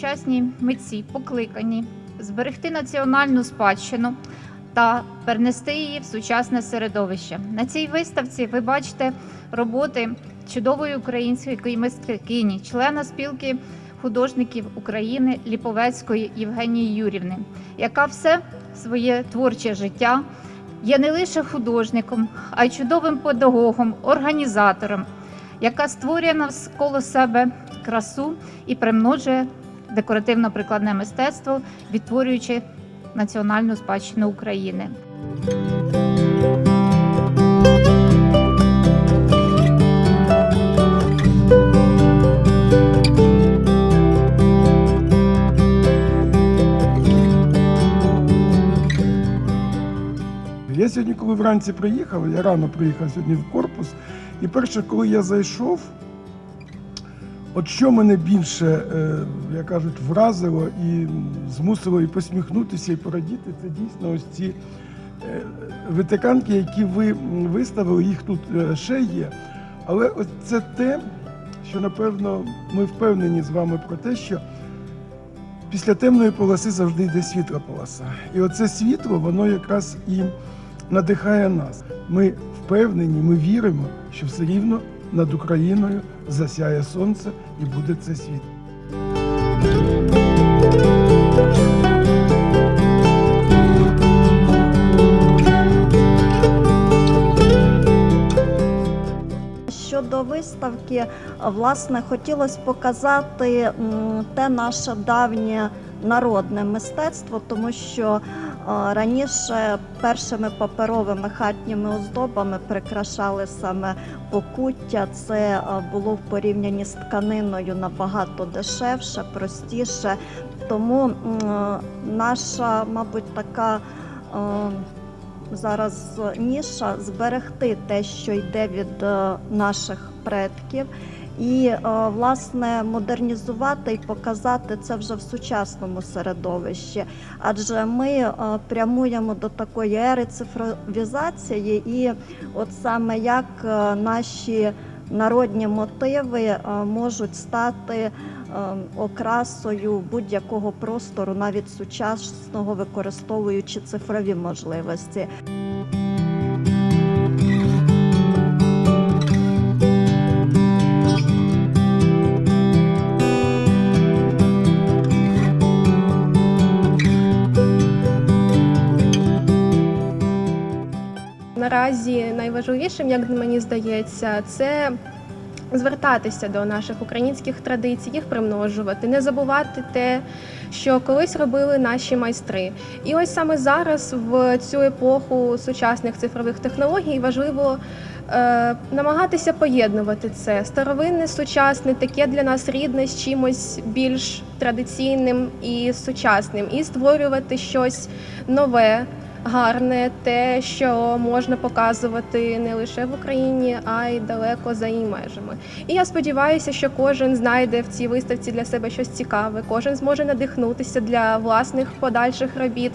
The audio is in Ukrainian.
сучасні митці покликані зберегти національну спадщину та перенести її в сучасне середовище. На цій виставці ви бачите роботи чудової української мисткині, члена спілки художників України Ліповецької Євгенії Юрівни, яка все своє творче життя є не лише художником, а й чудовим педагогом, організатором, яка створює навколо себе красу і примножує декоративно-прикладне мистецтво, відтворюючи національну спадщину України. Я сьогодні, коли вранці приїхав, я рано приїхав сьогодні в корпус, і перше, коли я зайшов, от що мене більше, е, як кажуть, вразило і змусило і посміхнутися, і порадіти, це дійсно ось ці е, витиканки, які ви виставили, їх тут е, ще є. Але ось це те, що напевно ми впевнені з вами про те, що після темної полоси завжди йде світла полоса. І оце світло, воно якраз і надихає нас. Ми впевнені, ми віримо, що все рівно над Україною засяє сонце і буде це світло. Щодо виставки, власне, хотілося показати те наше давнє народне мистецтво, тому що раніше першими паперовими хатніми оздобами прикрашали саме покуття. Це було в порівнянні з тканиною набагато дешевше, простіше. Тому наша, мабуть, така. зараз ніша зберегти те, що йде від е, наших предків, і е, власне модернізувати і показати це вже в сучасному середовищі. Адже ми е, прямуємо до такої ери цифровізації, і от саме як е, наші народні мотиви можуть стати окрасою будь-якого простору, навіть сучасного, використовуючи цифрові можливості. Наразі найважливішим, як мені здається, це звертатися до наших українських традицій, їх примножувати, не забувати те, що колись робили наші майстри. І ось саме зараз, в цю епоху сучасних цифрових технологій, важливо е, намагатися поєднувати це старовинне, сучасне, таке для нас рідне з чимось більш традиційним і сучасним, і створювати щось нове гарне, те, що можна показувати не лише в Україні, а й далеко за її межами. І я сподіваюся, що кожен знайде в цій виставці для себе щось цікаве, кожен зможе надихнутися для власних подальших робіт.